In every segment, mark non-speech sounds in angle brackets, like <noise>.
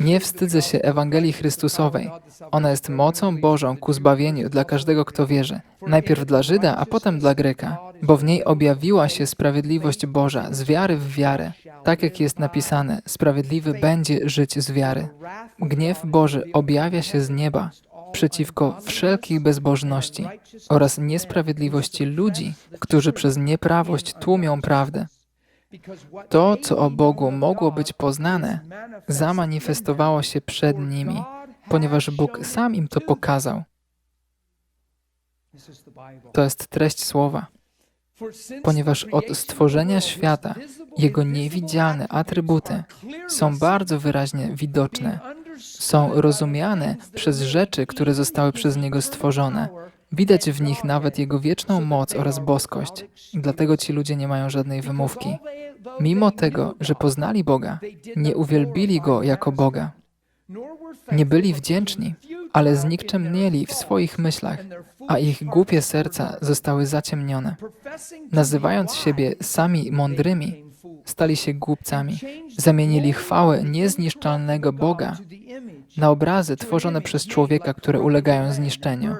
Nie wstydzę się Ewangelii Chrystusowej. Ona jest mocą Bożą ku zbawieniu dla każdego, kto wierzy. Najpierw dla Żyda, a potem dla Greka. Bo w niej objawiła się sprawiedliwość Boża z wiary w wiarę. Tak jak jest napisane, sprawiedliwy będzie żyć z wiary. Gniew Boży objawia się z nieba przeciwko wszelkiej bezbożności oraz niesprawiedliwości ludzi, którzy przez nieprawość tłumią prawdę. To, co o Bogu mogło być poznane, zamanifestowało się przed nimi, ponieważ Bóg sam im to pokazał. To jest treść słowa. Ponieważ od stworzenia świata Jego niewidzialne atrybuty są bardzo wyraźnie widoczne, są rozumiane przez rzeczy, które zostały przez Niego stworzone. Widać w nich nawet Jego wieczną moc oraz boskość. Dlatego ci ludzie nie mają żadnej wymówki. Mimo tego, że poznali Boga, nie uwielbili Go jako Boga. Nie byli wdzięczni, ale znikczemnieli w swoich myślach, a ich głupie serca zostały zaciemnione. Nazywając siebie sami mądrymi, stali się głupcami. Zamienili chwałę niezniszczalnego Boga na obrazy tworzone przez człowieka, które ulegają zniszczeniu.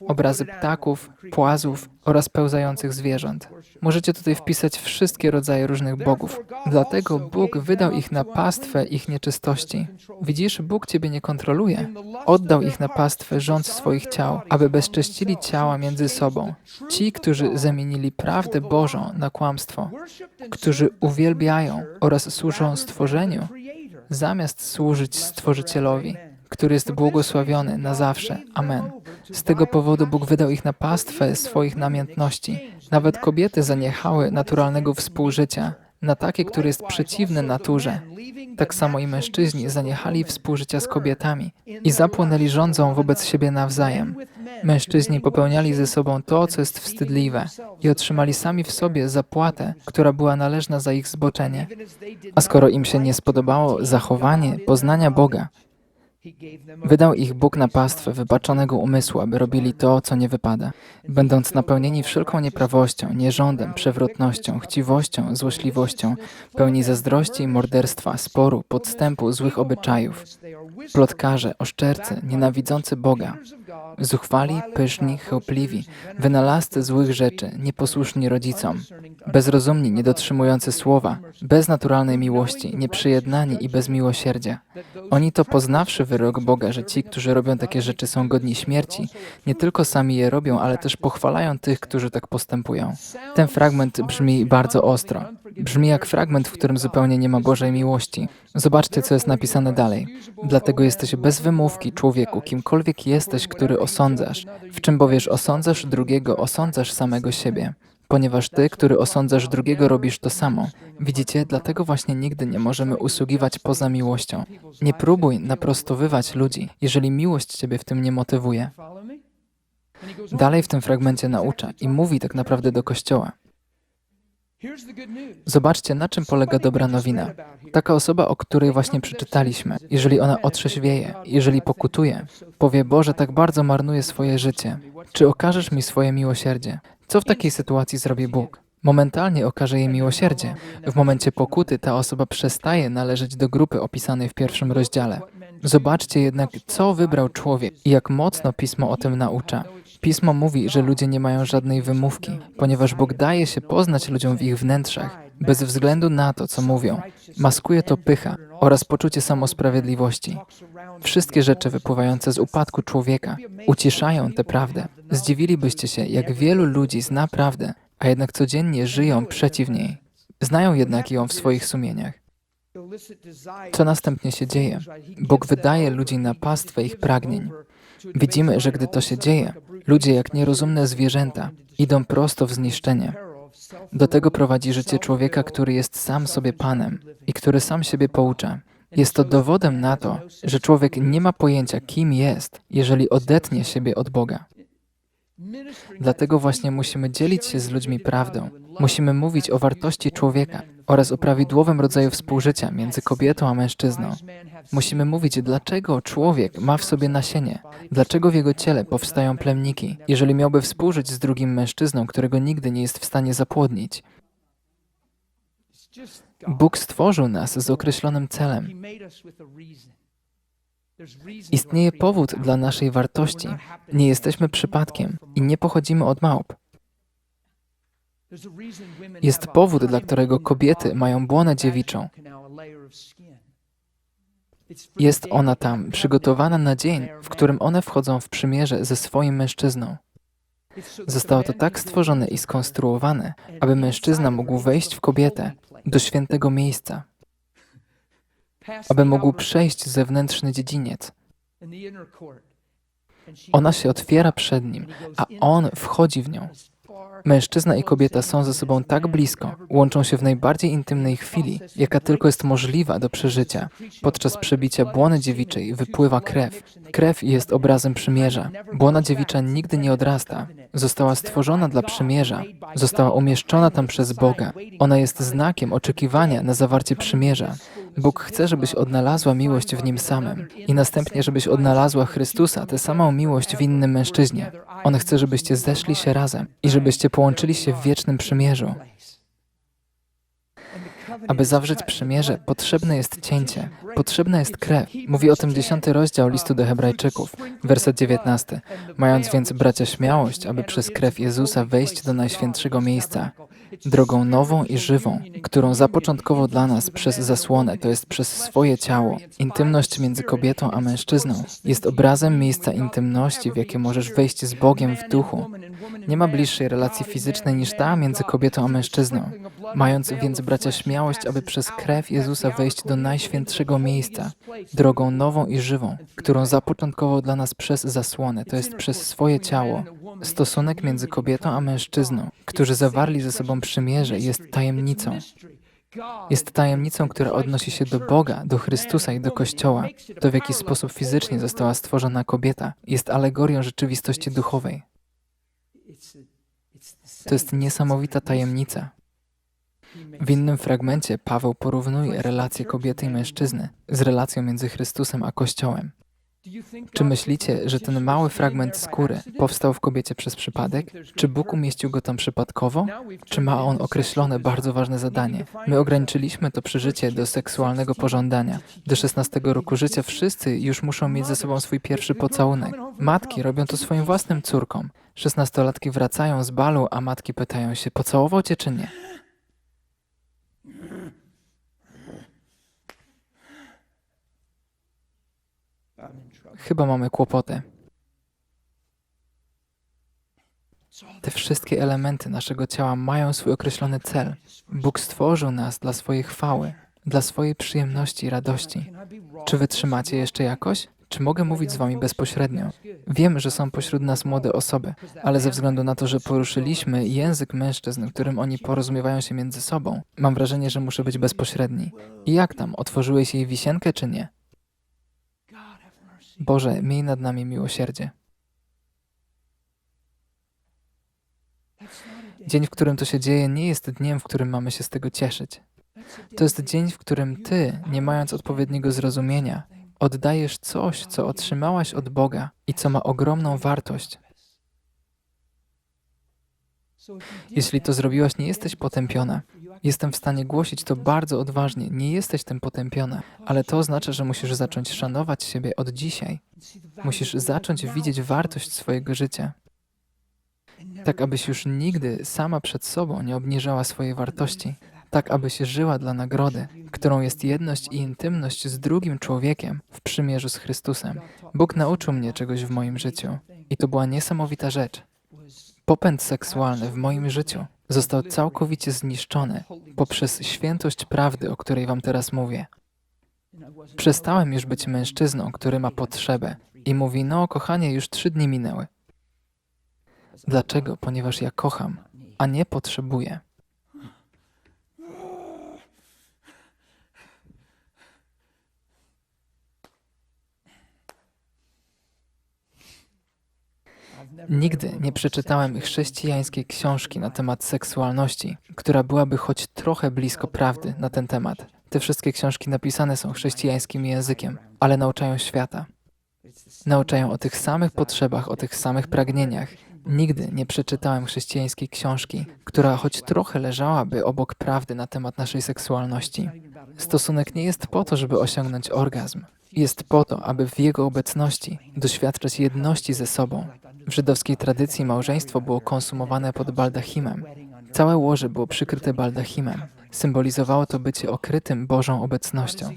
Obrazy ptaków, płazów oraz pełzających zwierząt. Możecie tutaj wpisać wszystkie rodzaje różnych bogów. Dlatego Bóg wydał ich na pastwę ich nieczystości. Widzisz, Bóg ciebie nie kontroluje. Oddał ich na pastwę rząd swoich ciał, aby bezcześcili ciała między sobą. Ci, którzy zamienili prawdę Bożą na kłamstwo, którzy uwielbiają oraz służą stworzeniu, zamiast służyć Stworzycielowi który jest błogosławiony na zawsze. Amen. Z tego powodu Bóg wydał ich na pastwę swoich namiętności. Nawet kobiety zaniechały naturalnego współżycia na takie, które jest przeciwne naturze. Tak samo i mężczyźni zaniechali współżycia z kobietami i zapłonęli rządzą wobec siebie nawzajem. Mężczyźni popełniali ze sobą to, co jest wstydliwe i otrzymali sami w sobie zapłatę, która była należna za ich zboczenie. A skoro im się nie spodobało zachowanie poznania Boga, Wydał ich Bóg na pastwę wybaczonego umysłu, aby robili to, co nie wypada, będąc napełnieni wszelką nieprawością, nierządem, przewrotnością, chciwością, złośliwością, pełni zazdrości, morderstwa, sporu, podstępu, złych obyczajów, plotkarze, oszczercy, nienawidzący Boga, zuchwali, pyszni, chełpliwi, wynalazcy złych rzeczy, nieposłuszni rodzicom, bezrozumni, niedotrzymujący słowa, bez naturalnej miłości, nieprzyjednani i bez miłosierdzia. Oni to poznawszy wyrok Boga, że ci, którzy robią takie rzeczy są godni śmierci, nie tylko sami je robią, ale też pochwalają tych, którzy tak postępują. Ten fragment brzmi bardzo ostro. Brzmi jak fragment, w którym zupełnie nie ma Bożej miłości. Zobaczcie, co jest napisane dalej. Dlatego jesteś bez wymówki, człowieku, kimkolwiek jesteś, który osądzasz. W czym powiesz osądzasz drugiego, osądzasz samego siebie. Ponieważ ty, który osądzasz drugiego, robisz to samo. Widzicie, dlatego właśnie nigdy nie możemy usługiwać poza miłością. Nie próbuj naprostowywać ludzi, jeżeli miłość ciebie w tym nie motywuje. Dalej w tym fragmencie naucza i mówi tak naprawdę do Kościoła. Zobaczcie, na czym polega dobra nowina. Taka osoba, o której właśnie przeczytaliśmy, jeżeli ona otrzeźwieje, jeżeli pokutuje, powie: Boże, tak bardzo marnuje swoje życie. Czy okażesz mi swoje miłosierdzie? Co w takiej sytuacji zrobi Bóg? Momentalnie okaże jej miłosierdzie. W momencie pokuty ta osoba przestaje należeć do grupy opisanej w pierwszym rozdziale. Zobaczcie jednak, co wybrał człowiek i jak mocno pismo o tym naucza. Pismo mówi, że ludzie nie mają żadnej wymówki, ponieważ Bóg daje się poznać ludziom w ich wnętrzach, bez względu na to, co mówią. Maskuje to pycha oraz poczucie samosprawiedliwości. Wszystkie rzeczy wypływające z upadku człowieka uciszają tę prawdę. Zdziwilibyście się, jak wielu ludzi zna prawdę, a jednak codziennie żyją przeciw niej. Znają jednak ją w swoich sumieniach. Co następnie się dzieje? Bóg wydaje ludzi na pastwę ich pragnień. Widzimy, że gdy to się dzieje, ludzie jak nierozumne zwierzęta idą prosto w zniszczenie. Do tego prowadzi życie człowieka, który jest sam sobie Panem i który sam siebie poucza. Jest to dowodem na to, że człowiek nie ma pojęcia, kim jest, jeżeli odetnie siebie od Boga. Dlatego właśnie musimy dzielić się z ludźmi prawdą. Musimy mówić o wartości człowieka oraz o prawidłowym rodzaju współżycia między kobietą a mężczyzną. Musimy mówić, dlaczego człowiek ma w sobie nasienie, dlaczego w jego ciele powstają plemniki, jeżeli miałby współżyć z drugim mężczyzną, którego nigdy nie jest w stanie zapłodnić. Bóg stworzył nas z określonym celem. Istnieje powód dla naszej wartości. Nie jesteśmy przypadkiem i nie pochodzimy od małp. Jest powód, dla którego kobiety mają błonę dziewiczą. Jest ona tam przygotowana na dzień, w którym one wchodzą w przymierze ze swoim mężczyzną. Zostało to tak stworzone i skonstruowane, aby mężczyzna mógł wejść w kobietę do świętego miejsca, aby mógł przejść zewnętrzny dziedziniec. Ona się otwiera przed nim, a on wchodzi w nią. Mężczyzna i kobieta są ze sobą tak blisko, łączą się w najbardziej intymnej chwili, jaka tylko jest możliwa do przeżycia. Podczas przebicia błony dziewiczej wypływa krew. Krew jest obrazem przymierza. Błona dziewicza nigdy nie odrasta. Została stworzona dla przymierza. Została umieszczona tam przez Boga. Ona jest znakiem oczekiwania na zawarcie przymierza. Bóg chce, żebyś odnalazła miłość w Nim samym i następnie, żebyś odnalazła Chrystusa, tę samą miłość w innym mężczyźnie. On chce, żebyście zeszli się razem i żebyście połączyli się w wiecznym przymierzu. Aby zawrzeć przymierze, potrzebne jest cięcie, potrzebna jest krew. Mówi o tym dziesiąty rozdział listu do Hebrajczyków, werset dziewiętnasty. Mając więc bracia śmiałość, aby przez krew Jezusa wejść do najświętszego miejsca, drogą nową i żywą, którą zapoczątkował dla nas przez zasłonę, to jest przez swoje ciało. Intymność między kobietą a mężczyzną jest obrazem miejsca intymności, w jakie możesz wejść z Bogiem w duchu. Nie ma bliższej relacji fizycznej niż ta między kobietą a mężczyzną. Mając więc bracia śmiałość, aby przez krew Jezusa wejść do najświętszego miejsca, drogą nową i żywą, którą zapoczątkował dla nas przez zasłonę, to jest przez swoje ciało. Stosunek między kobietą a mężczyzną, którzy zawarli ze sobą przymierze, jest tajemnicą. Jest tajemnicą, która odnosi się do Boga, do Chrystusa i do Kościoła. To, w jaki sposób fizycznie została stworzona kobieta, jest alegorią rzeczywistości duchowej. To jest niesamowita tajemnica. W innym fragmencie Paweł porównuje relację kobiety i mężczyzny z relacją między Chrystusem a Kościołem. Czy myślicie, że ten mały fragment skóry powstał w kobiecie przez przypadek? Czy Bóg umieścił go tam przypadkowo? Czy ma on określone bardzo ważne zadanie? My ograniczyliśmy to przeżycie do seksualnego pożądania. Do 16 roku życia wszyscy już muszą mieć ze sobą swój pierwszy pocałunek. Matki robią to swoim własnym córkom. Szesnastolatki wracają z balu, a matki pytają się, pocałował cię czy nie? Chyba mamy kłopoty. Te wszystkie elementy naszego ciała mają swój określony cel. Bóg stworzył nas dla swojej chwały, dla swojej przyjemności i radości. Czy wytrzymacie jeszcze jakoś? Czy mogę mówić z Wami bezpośrednio? Wiem, że są pośród nas młode osoby, ale ze względu na to, że poruszyliśmy język mężczyzn, którym oni porozumiewają się między sobą, mam wrażenie, że muszę być bezpośredni. I jak tam? Otworzyłeś jej wisienkę, czy nie? Boże, miej nad nami miłosierdzie. Dzień, w którym to się dzieje, nie jest dniem, w którym mamy się z tego cieszyć. To jest dzień, w którym Ty, nie mając odpowiedniego zrozumienia, oddajesz coś, co otrzymałaś od Boga i co ma ogromną wartość. Jeśli to zrobiłaś, nie jesteś potępiona. Jestem w stanie głosić to bardzo odważnie. Nie jesteś tym potępiona, ale to oznacza, że musisz zacząć szanować siebie od dzisiaj. Musisz zacząć widzieć wartość swojego życia. Tak, abyś już nigdy sama przed sobą nie obniżała swojej wartości, tak aby się żyła dla nagrody, którą jest jedność i intymność z drugim człowiekiem w przymierzu z Chrystusem. Bóg nauczył mnie czegoś w moim życiu i to była niesamowita rzecz. Popęd seksualny w moim życiu został całkowicie zniszczony poprzez świętość prawdy, o której Wam teraz mówię. Przestałem już być mężczyzną, który ma potrzebę i mówi: No, kochanie, już trzy dni minęły. Dlaczego? Ponieważ ja kocham, a nie potrzebuję. Nigdy nie przeczytałem chrześcijańskiej książki na temat seksualności, która byłaby choć trochę blisko prawdy na ten temat. Te wszystkie książki napisane są chrześcijańskim językiem, ale nauczają świata. Nauczają o tych samych potrzebach, o tych samych pragnieniach Nigdy nie przeczytałem chrześcijańskiej książki, która choć trochę leżałaby obok prawdy na temat naszej seksualności. Stosunek nie jest po to, żeby osiągnąć orgazm. Jest po to, aby w jego obecności doświadczać jedności ze sobą. W żydowskiej tradycji małżeństwo było konsumowane pod baldachimem. Całe łoże było przykryte baldachimem. Symbolizowało to bycie okrytym Bożą obecnością.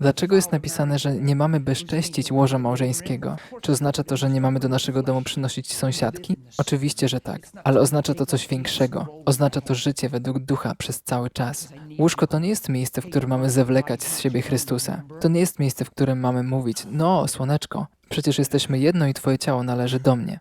Dlaczego jest napisane, że nie mamy bezcześcić łoża małżeńskiego? Czy oznacza to, że nie mamy do naszego domu przynosić sąsiadki? Oczywiście, że tak, ale oznacza to coś większego. Oznacza to życie według ducha przez cały czas. Łóżko to nie jest miejsce, w którym mamy zewlekać z siebie Chrystusa. To nie jest miejsce, w którym mamy mówić: No, słoneczko, przecież jesteśmy jedno i Twoje ciało należy do mnie.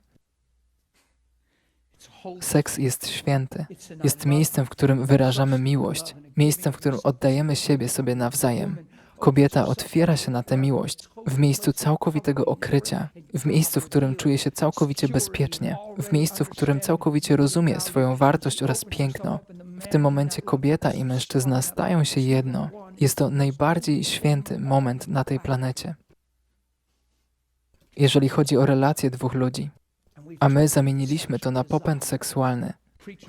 Seks jest święty. Jest miejscem, w którym wyrażamy miłość, miejscem, w którym oddajemy siebie sobie nawzajem. Kobieta otwiera się na tę miłość w miejscu całkowitego okrycia, w miejscu, w którym czuje się całkowicie bezpiecznie, w miejscu, w którym całkowicie rozumie swoją wartość oraz piękno. W tym momencie kobieta i mężczyzna stają się jedno. Jest to najbardziej święty moment na tej planecie. Jeżeli chodzi o relacje dwóch ludzi, a my zamieniliśmy to na popęd seksualny.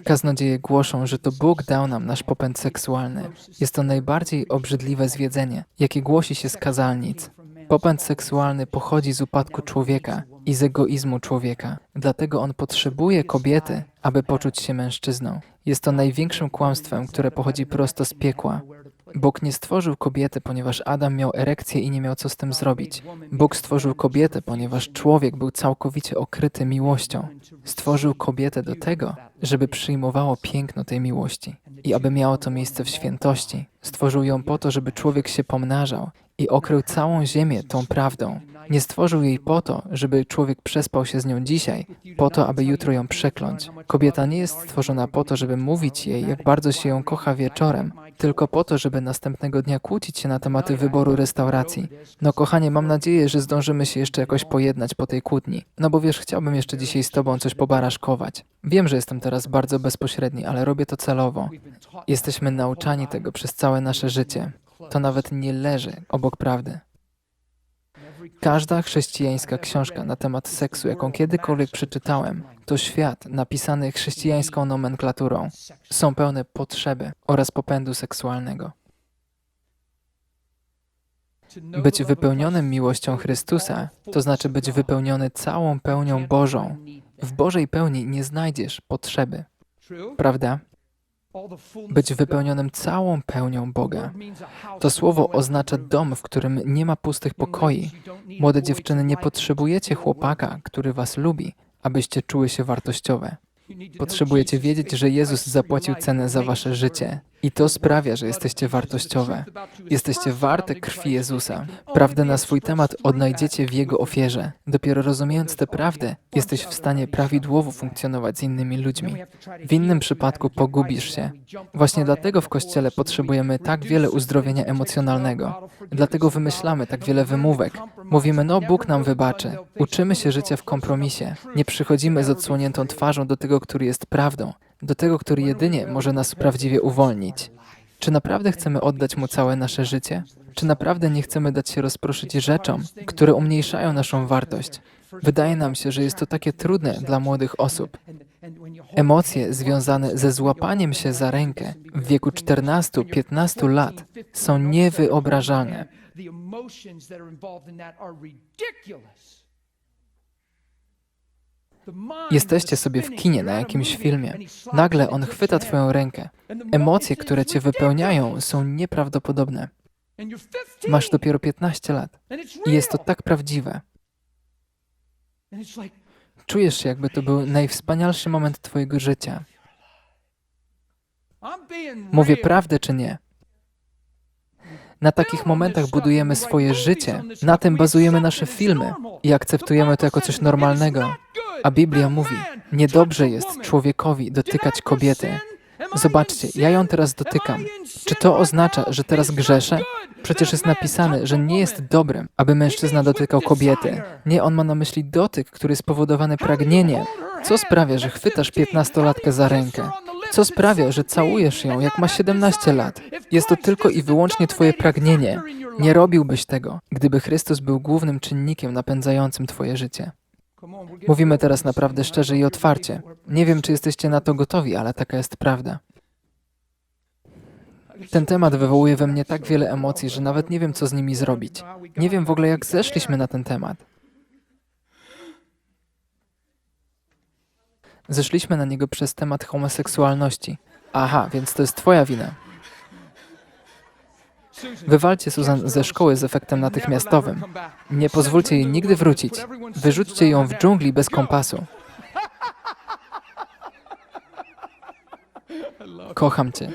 Kaznodzieje głoszą, że to Bóg dał nam nasz popęd seksualny. Jest to najbardziej obrzydliwe zwiedzenie, jakie głosi się z kazalnic. Popęd seksualny pochodzi z upadku człowieka i z egoizmu człowieka. Dlatego on potrzebuje kobiety, aby poczuć się mężczyzną. Jest to największym kłamstwem, które pochodzi prosto z piekła. Bóg nie stworzył kobiety, ponieważ Adam miał erekcję i nie miał co z tym zrobić. Bóg stworzył kobietę, ponieważ człowiek był całkowicie okryty miłością. Stworzył kobietę do tego, żeby przyjmowało piękno tej miłości i aby miało to miejsce w świętości. Stworzył ją po to, żeby człowiek się pomnażał i okrył całą ziemię tą prawdą. Nie stworzył jej po to, żeby człowiek przespał się z nią dzisiaj, po to, aby jutro ją przekląć. Kobieta nie jest stworzona po to, żeby mówić jej, jak bardzo się ją kocha wieczorem, tylko po to, żeby następnego dnia kłócić się na tematy wyboru restauracji. No kochanie, mam nadzieję, że zdążymy się jeszcze jakoś pojednać po tej kłótni. No bo wiesz, chciałbym jeszcze dzisiaj z tobą coś pobaraszkować. Wiem, że jestem teraz bardzo bezpośredni, ale robię to celowo. Jesteśmy nauczani tego przez całe nasze życie. To nawet nie leży obok prawdy. Każda chrześcijańska książka na temat seksu, jaką kiedykolwiek przeczytałem, to świat napisany chrześcijańską nomenklaturą. Są pełne potrzeby oraz popędu seksualnego. Być wypełnionym miłością Chrystusa, to znaczy być wypełniony całą pełnią Bożą. W Bożej pełni nie znajdziesz potrzeby. Prawda? Być wypełnionym całą pełnią Boga. To słowo oznacza dom, w którym nie ma pustych pokoi. Młode dziewczyny, nie potrzebujecie chłopaka, który was lubi, abyście czuły się wartościowe. Potrzebujecie wiedzieć, że Jezus zapłacił cenę za wasze życie. I to sprawia, że jesteście wartościowe. Jesteście warte krwi Jezusa. Prawdę na swój temat odnajdziecie w Jego ofierze. Dopiero rozumiejąc tę prawdę, jesteś w stanie prawidłowo funkcjonować z innymi ludźmi. W innym przypadku pogubisz się. Właśnie dlatego w Kościele potrzebujemy tak wiele uzdrowienia emocjonalnego. Dlatego wymyślamy tak wiele wymówek. Mówimy, no Bóg nam wybaczy. Uczymy się życia w kompromisie. Nie przychodzimy z odsłoniętą twarzą do tego, który jest prawdą do tego, który jedynie może nas prawdziwie uwolnić. Czy naprawdę chcemy oddać Mu całe nasze życie? Czy naprawdę nie chcemy dać się rozproszyć rzeczom, które umniejszają naszą wartość? Wydaje nam się, że jest to takie trudne dla młodych osób. Emocje związane ze złapaniem się za rękę w wieku 14-15 lat są niewyobrażalne. Jesteście sobie w kinie na jakimś filmie. Nagle on chwyta Twoją rękę. Emocje, które Cię wypełniają, są nieprawdopodobne. Masz dopiero 15 lat i jest to tak prawdziwe. Czujesz się, jakby to był najwspanialszy moment Twojego życia. Mówię prawdę czy nie? Na takich momentach budujemy swoje życie, na tym bazujemy nasze filmy i akceptujemy to jako coś normalnego. A Biblia mówi, niedobrze jest człowiekowi dotykać kobiety. Zobaczcie, ja ją teraz dotykam. Czy to oznacza, że teraz grzeszę? Przecież jest napisane, że nie jest dobrem, aby mężczyzna dotykał kobiety. Nie, on ma na myśli dotyk, który jest spowodowany pragnieniem. Co sprawia, że chwytasz piętnastolatkę za rękę? Co sprawia, że całujesz ją, jak ma 17 lat? Jest to tylko i wyłącznie Twoje pragnienie. Nie robiłbyś tego, gdyby Chrystus był głównym czynnikiem napędzającym Twoje życie. Mówimy teraz naprawdę szczerze i otwarcie. Nie wiem, czy jesteście na to gotowi, ale taka jest prawda. Ten temat wywołuje we mnie tak wiele emocji, że nawet nie wiem, co z nimi zrobić. Nie wiem w ogóle, jak zeszliśmy na ten temat. Zeszliśmy na niego przez temat homoseksualności. Aha, więc to jest Twoja wina. Wywalcie Susan ze szkoły z efektem natychmiastowym. Nie pozwólcie jej nigdy wrócić. Wyrzućcie ją w dżungli bez kompasu. Kocham cię.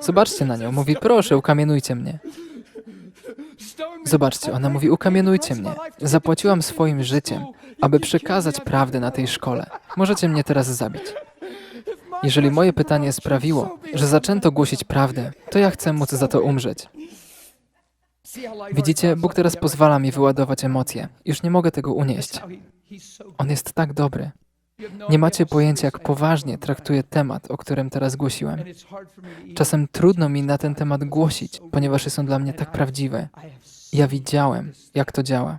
Zobaczcie na nią. Mówi, proszę, ukamienujcie mnie. Zobaczcie, ona mówi, ukamienujcie mnie. Zapłaciłam swoim życiem, aby przekazać prawdę na tej szkole. Możecie mnie teraz zabić. Jeżeli moje pytanie sprawiło, że zaczęto głosić prawdę, to ja chcę móc za to umrzeć. Widzicie, Bóg teraz pozwala mi wyładować emocje. Już nie mogę tego unieść. On jest tak dobry. Nie macie pojęcia, jak poważnie traktuję temat, o którym teraz głosiłem. Czasem trudno mi na ten temat głosić, ponieważ są dla mnie tak prawdziwe. Ja widziałem, jak to działa.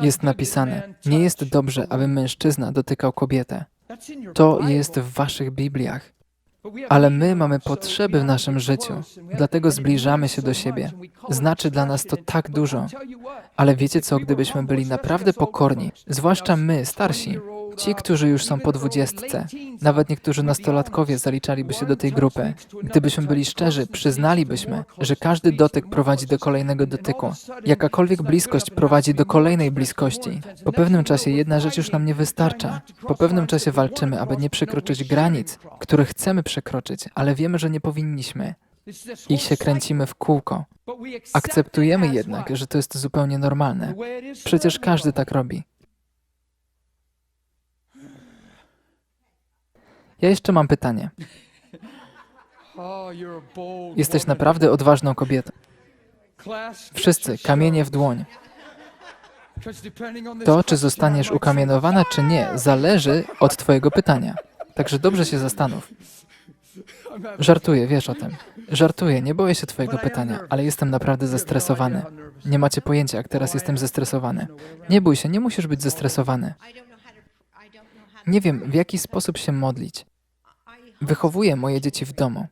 Jest napisane: Nie jest dobrze, aby mężczyzna dotykał kobietę. To jest w waszych Bibliach. Ale my mamy potrzeby w naszym życiu, dlatego zbliżamy się do siebie. Znaczy dla nas to tak dużo. Ale wiecie co, gdybyśmy byli naprawdę pokorni, zwłaszcza my, starsi, Ci, którzy już są po dwudziestce, nawet niektórzy nastolatkowie zaliczaliby się do tej grupy. Gdybyśmy byli szczerzy, przyznalibyśmy, że każdy dotyk prowadzi do kolejnego dotyku. Jakakolwiek bliskość prowadzi do kolejnej bliskości. Po pewnym czasie jedna rzecz już nam nie wystarcza. Po pewnym czasie walczymy, aby nie przekroczyć granic, które chcemy przekroczyć, ale wiemy, że nie powinniśmy. I się kręcimy w kółko. Akceptujemy jednak, że to jest zupełnie normalne. Przecież każdy tak robi. Ja jeszcze mam pytanie. Jesteś naprawdę odważną kobietą. Wszyscy, kamienie w dłoń. To, czy zostaniesz ukamienowana, czy nie, zależy od Twojego pytania. Także dobrze się zastanów. Żartuję, wiesz o tym. Żartuję, nie boję się Twojego pytania, ale jestem naprawdę zestresowany. Nie macie pojęcia, jak teraz jestem zestresowany. Nie bój się, nie musisz być zestresowany. Nie wiem, w jaki sposób się modlić. Wychowuję moje dzieci w domu.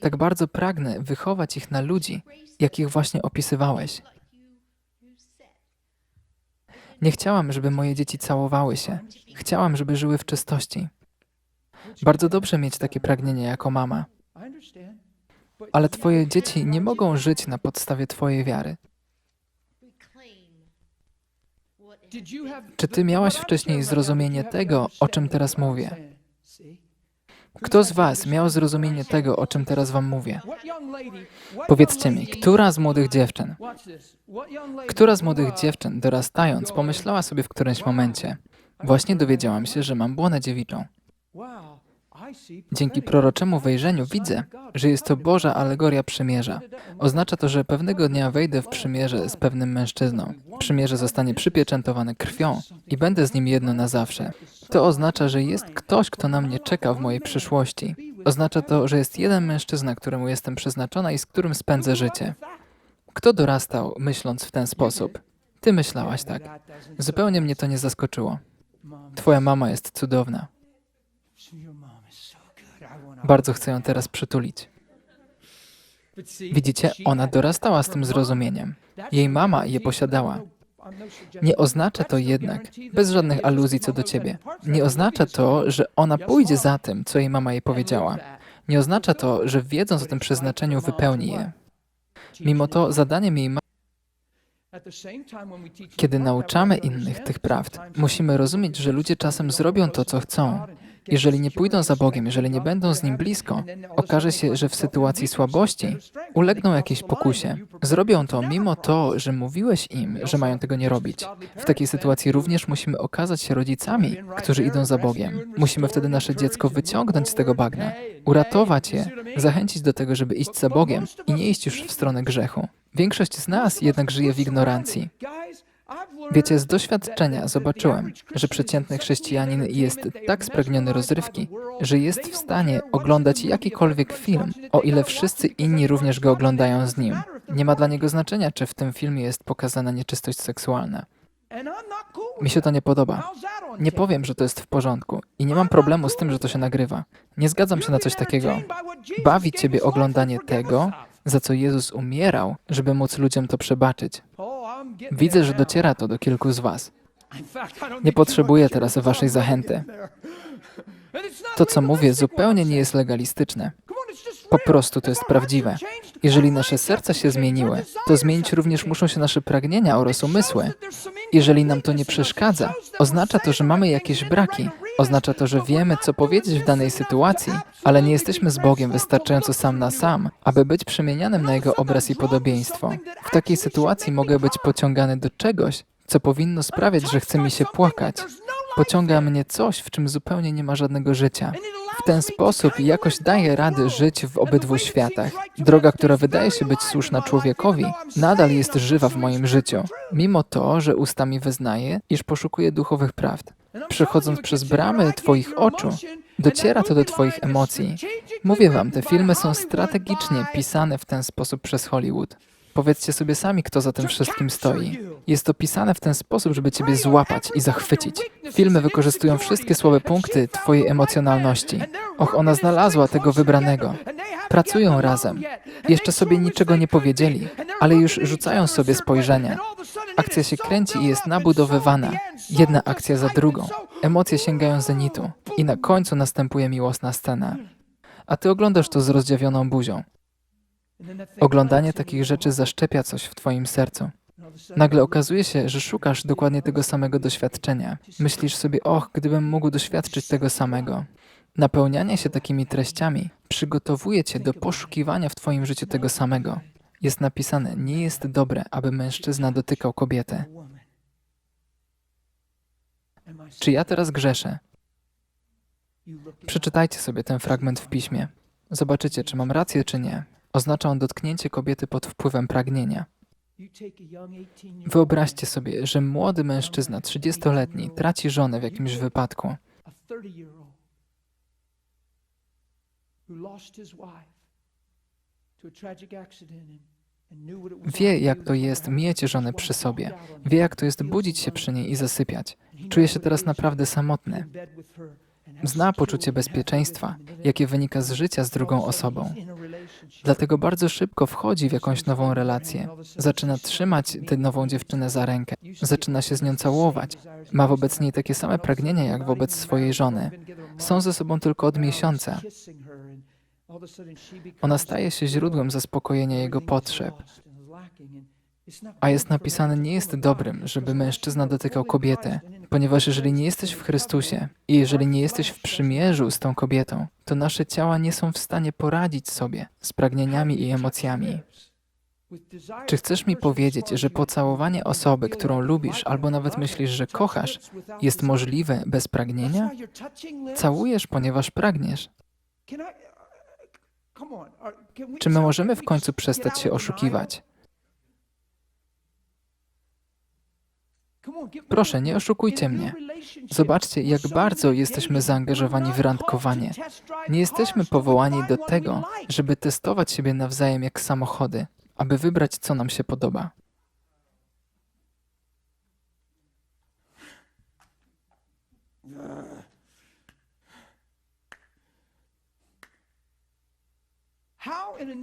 Tak bardzo pragnę wychować ich na ludzi, jakich właśnie opisywałeś. Nie chciałam, żeby moje dzieci całowały się. Chciałam, żeby żyły w czystości. Bardzo dobrze mieć takie pragnienie jako mama. Ale Twoje dzieci nie mogą żyć na podstawie Twojej wiary. Czy ty miałaś wcześniej zrozumienie tego, o czym teraz mówię? Kto z Was miał zrozumienie tego, o czym teraz Wam mówię? Powiedzcie mi, która z młodych dziewczyn, która z młodych dziewczyn dorastając pomyślała sobie w którymś momencie, właśnie dowiedziałam się, że mam błonę dziewiczą. Dzięki proroczemu wejrzeniu widzę, że jest to Boża alegoria przymierza. Oznacza to, że pewnego dnia wejdę w przymierze z pewnym mężczyzną. Przymierze zostanie przypieczętowane krwią i będę z nim jedno na zawsze. To oznacza, że jest ktoś, kto na mnie czeka w mojej przyszłości. Oznacza to, że jest jeden mężczyzna, któremu jestem przeznaczona i z którym spędzę życie. Kto dorastał myśląc w ten sposób? Ty myślałaś tak. Zupełnie mnie to nie zaskoczyło. Twoja mama jest cudowna. Bardzo chcę ją teraz przytulić. Widzicie, ona dorastała z tym zrozumieniem. Jej mama je posiadała. Nie oznacza to jednak, bez żadnych aluzji co do ciebie, nie oznacza to, że ona pójdzie za tym, co jej mama jej powiedziała. Nie oznacza to, że wiedząc o tym przeznaczeniu wypełni je. Mimo to zadaniem jej mamy kiedy nauczamy innych tych prawd, musimy rozumieć, że ludzie czasem zrobią to, co chcą, jeżeli nie pójdą za Bogiem, jeżeli nie będą z Nim blisko, okaże się, że w sytuacji słabości ulegną jakiejś pokusie. Zrobią to mimo to, że mówiłeś im, że mają tego nie robić. W takiej sytuacji również musimy okazać się rodzicami, którzy idą za Bogiem. Musimy wtedy nasze dziecko wyciągnąć z tego bagna, uratować je, zachęcić do tego, żeby iść za Bogiem i nie iść już w stronę grzechu. Większość z nas jednak żyje w ignorancji. Wiecie, z doświadczenia zobaczyłem, że przeciętny chrześcijanin jest tak spragniony rozrywki, że jest w stanie oglądać jakikolwiek film, o ile wszyscy inni również go oglądają z nim. Nie ma dla niego znaczenia, czy w tym filmie jest pokazana nieczystość seksualna. Mi się to nie podoba. Nie powiem, że to jest w porządku i nie mam problemu z tym, że to się nagrywa. Nie zgadzam się na coś takiego. Bawi ciebie oglądanie tego, za co Jezus umierał, żeby móc ludziom to przebaczyć. Widzę, że dociera to do kilku z Was. Nie potrzebuję teraz Waszej zachęty. To, co mówię, zupełnie nie jest legalistyczne. Po prostu to jest prawdziwe. Jeżeli nasze serca się zmieniły, to zmienić również muszą się nasze pragnienia oraz umysły. Jeżeli nam to nie przeszkadza, oznacza to, że mamy jakieś braki. Oznacza to, że wiemy, co powiedzieć w danej sytuacji, ale nie jesteśmy z Bogiem wystarczająco sam na sam, aby być przemienianym na Jego obraz i podobieństwo. W takiej sytuacji mogę być pociągany do czegoś, co powinno sprawiać, że chce mi się płakać. Pociąga mnie coś, w czym zupełnie nie ma żadnego życia. W ten sposób jakoś daję rady żyć w obydwu światach. Droga, która wydaje się być słuszna człowiekowi, nadal jest żywa w moim życiu, mimo to, że ustami wyznaję, iż poszukuję duchowych prawd. Przechodząc przez bramy Twoich oczu, dociera to do Twoich emocji. Mówię Wam, te filmy są strategicznie pisane w ten sposób przez Hollywood. Powiedzcie sobie sami, kto za tym wszystkim stoi. Jest to pisane w ten sposób, żeby Ciebie złapać i zachwycić. Filmy wykorzystują wszystkie słabe punkty Twojej emocjonalności. Och, ona znalazła tego wybranego. Pracują razem. Jeszcze sobie niczego nie powiedzieli, ale już rzucają sobie spojrzenia. Akcja się kręci i jest nabudowywana. Jedna akcja za drugą. Emocje sięgają zenitu. I na końcu następuje miłosna scena. A ty oglądasz to z rozdziawioną buzią. Oglądanie takich rzeczy zaszczepia coś w Twoim sercu. Nagle okazuje się, że szukasz dokładnie tego samego doświadczenia. Myślisz sobie, och, gdybym mógł doświadczyć tego samego. Napełnianie się takimi treściami przygotowuje Cię do poszukiwania w Twoim życiu tego samego. Jest napisane, nie jest dobre, aby mężczyzna dotykał kobiety. Czy ja teraz grzeszę? Przeczytajcie sobie ten fragment w piśmie. Zobaczycie, czy mam rację, czy nie. Oznacza on dotknięcie kobiety pod wpływem pragnienia. Wyobraźcie sobie, że młody mężczyzna, 30-letni, traci żonę w jakimś wypadku. Wie, jak to jest mieć żonę przy sobie. Wie, jak to jest budzić się przy niej i zasypiać. Czuje się teraz naprawdę samotny. Zna poczucie bezpieczeństwa, jakie wynika z życia z drugą osobą. Dlatego bardzo szybko wchodzi w jakąś nową relację. Zaczyna trzymać tę nową dziewczynę za rękę. Zaczyna się z nią całować. Ma wobec niej takie same pragnienia jak wobec swojej żony. Są ze sobą tylko od miesiąca. Ona staje się źródłem zaspokojenia jego potrzeb. A jest napisane, nie jest dobrym, żeby mężczyzna dotykał kobiety, ponieważ jeżeli nie jesteś w Chrystusie i jeżeli nie jesteś w przymierzu z tą kobietą, to nasze ciała nie są w stanie poradzić sobie z pragnieniami i emocjami. Czy chcesz mi powiedzieć, że pocałowanie osoby, którą lubisz albo nawet myślisz, że kochasz, jest możliwe bez pragnienia? Całujesz, ponieważ pragniesz. Czy my możemy w końcu przestać się oszukiwać? Proszę, nie oszukujcie mnie. Zobaczcie, jak bardzo jesteśmy zaangażowani w randkowanie. Nie jesteśmy powołani do tego, żeby testować siebie nawzajem jak samochody, aby wybrać, co nam się podoba.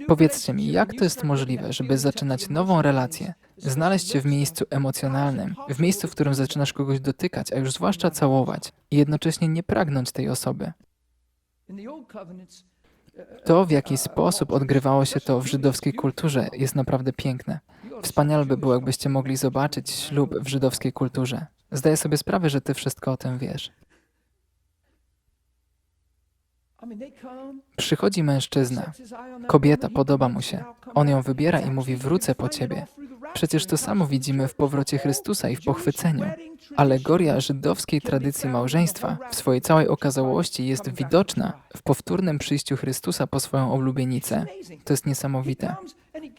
Powiedzcie mi, jak to jest możliwe, żeby zaczynać nową relację, znaleźć się w miejscu emocjonalnym, w miejscu, w którym zaczynasz kogoś dotykać, a już zwłaszcza całować, i jednocześnie nie pragnąć tej osoby? To, w jaki sposób odgrywało się to w żydowskiej kulturze, jest naprawdę piękne. Wspaniale by było, jakbyście mogli zobaczyć ślub w żydowskiej kulturze. Zdaję sobie sprawę, że ty wszystko o tym wiesz. Przychodzi mężczyzna. Kobieta podoba mu się. On ją wybiera i mówi: Wrócę po ciebie. Przecież to samo widzimy w powrocie Chrystusa i w pochwyceniu. Alegoria żydowskiej tradycji małżeństwa w swojej całej okazałości jest widoczna w powtórnym przyjściu Chrystusa po swoją oblubienicę. To jest niesamowite.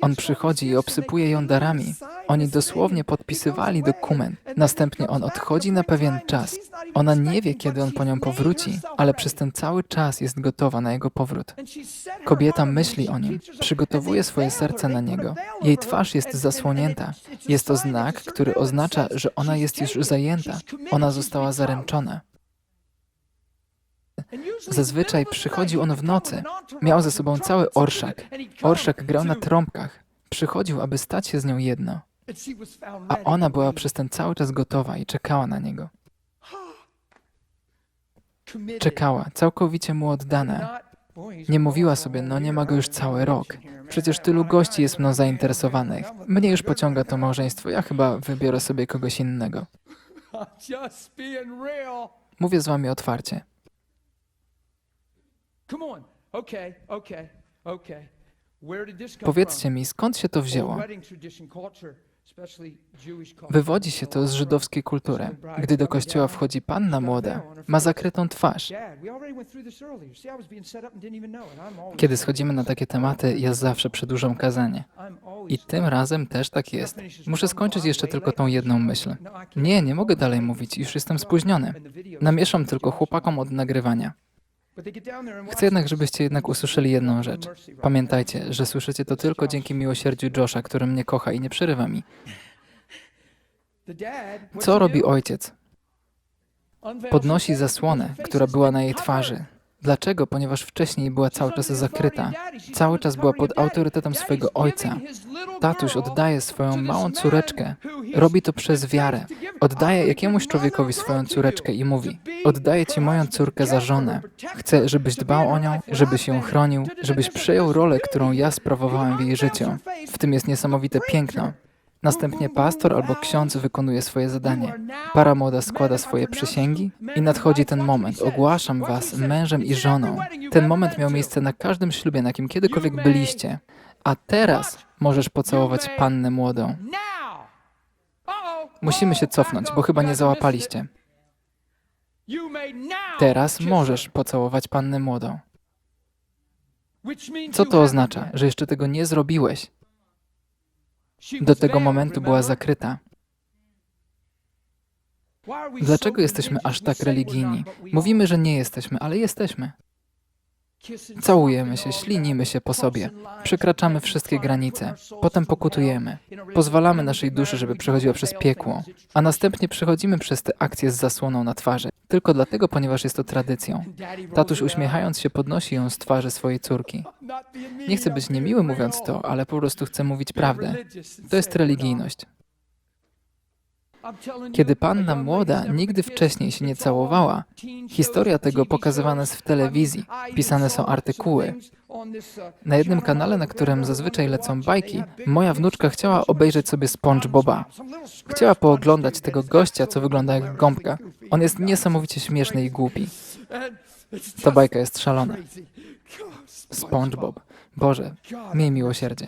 On przychodzi i obsypuje ją darami. Oni dosłownie podpisywali dokument. Następnie on odchodzi na pewien czas. Ona nie wie, kiedy on po nią powróci, ale przez ten cały czas jest gotowa na jego powrót. Kobieta myśli o nim, przygotowuje swoje serce na niego. Jej twarz jest zasłonięta. Jest to znak, który oznacza, że ona jest już zajęta. Ona została zaręczona. Zazwyczaj przychodził on w nocy. Miał ze sobą cały orszak. Orszak grał na trąbkach. Przychodził, aby stać się z nią jedno. A ona była przez ten cały czas gotowa i czekała na niego. Czekała, całkowicie mu oddana. Nie mówiła sobie, no nie ma go już cały rok. Przecież tylu gości jest mną zainteresowanych. Mnie już pociąga to małżeństwo, ja chyba wybiorę sobie kogoś innego. <laughs> Mówię z wami otwarcie. Powiedzcie mi, skąd się to wzięło? Wywodzi się to z żydowskiej kultury. Gdy do kościoła wchodzi panna młoda, ma zakrytą twarz. Kiedy schodzimy na takie tematy, ja zawsze przedłużam kazanie. I tym razem też tak jest. Muszę skończyć jeszcze tylko tą jedną myśl. Nie, nie mogę dalej mówić, już jestem spóźniony. Namieszam tylko chłopakom od nagrywania. Chcę jednak, żebyście jednak usłyszeli jedną rzecz. Pamiętajcie, że słyszycie to tylko dzięki miłosierdziu Josha, który mnie kocha i nie przerywa mi. Co robi ojciec? Podnosi zasłonę, która była na jej twarzy. Dlaczego? Ponieważ wcześniej była cały czas zakryta. Cały czas była pod autorytetem swojego ojca. Tatuś oddaje swoją małą córeczkę. Robi to przez wiarę. Oddaje jakiemuś człowiekowi swoją córeczkę i mówi: Oddaję ci moją córkę za żonę. Chcę, żebyś dbał o nią, żebyś ją chronił, żebyś przejął rolę, którą ja sprawowałem w jej życiu. W tym jest niesamowite piękno. Następnie pastor albo ksiądz wykonuje swoje zadanie. Para młoda składa swoje przysięgi i nadchodzi ten moment. Ogłaszam was mężem i żoną. Ten moment miał miejsce na każdym ślubie, na jakim kiedykolwiek byliście. A teraz możesz pocałować pannę młodą. Musimy się cofnąć, bo chyba nie załapaliście. Teraz możesz pocałować pannę młodą. Co to oznacza? Że jeszcze tego nie zrobiłeś. Do tego momentu była zakryta. Dlaczego jesteśmy aż tak religijni? Mówimy, że nie jesteśmy, ale jesteśmy. Całujemy się, ślinimy się po sobie, przekraczamy wszystkie granice, potem pokutujemy, pozwalamy naszej duszy, żeby przechodziła przez piekło, a następnie przechodzimy przez te akcje z zasłoną na twarzy, tylko dlatego, ponieważ jest to tradycją. Tatuś uśmiechając się podnosi ją z twarzy swojej córki. Nie chcę być niemiły mówiąc to, ale po prostu chcę mówić prawdę. To jest religijność. Kiedy panna młoda nigdy wcześniej się nie całowała, historia tego pokazywana jest w telewizji, pisane są artykuły. Na jednym kanale, na którym zazwyczaj lecą bajki, moja wnuczka chciała obejrzeć sobie SpongeBoba. Chciała pooglądać tego gościa, co wygląda jak gąbka. On jest niesamowicie śmieszny i głupi. Ta bajka jest szalona. SpongeBob. Boże, miej miłosierdzie.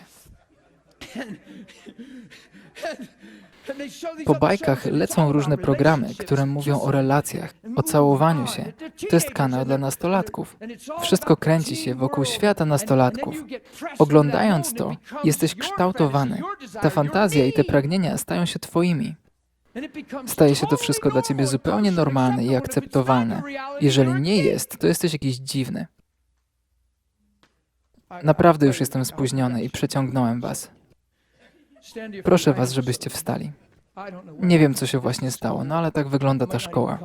Po bajkach lecą różne programy, które mówią o relacjach, o całowaniu się. To jest kanał dla nastolatków. Wszystko kręci się wokół świata nastolatków. Oglądając to, jesteś kształtowany. Ta fantazja i te pragnienia stają się twoimi. Staje się to wszystko dla ciebie zupełnie normalne i akceptowalne. Jeżeli nie jest, to jesteś jakiś dziwny. Naprawdę już jestem spóźniony i przeciągnąłem was. Proszę was, żebyście wstali. Nie wiem, co się właśnie stało, no ale tak wygląda ta szkoła.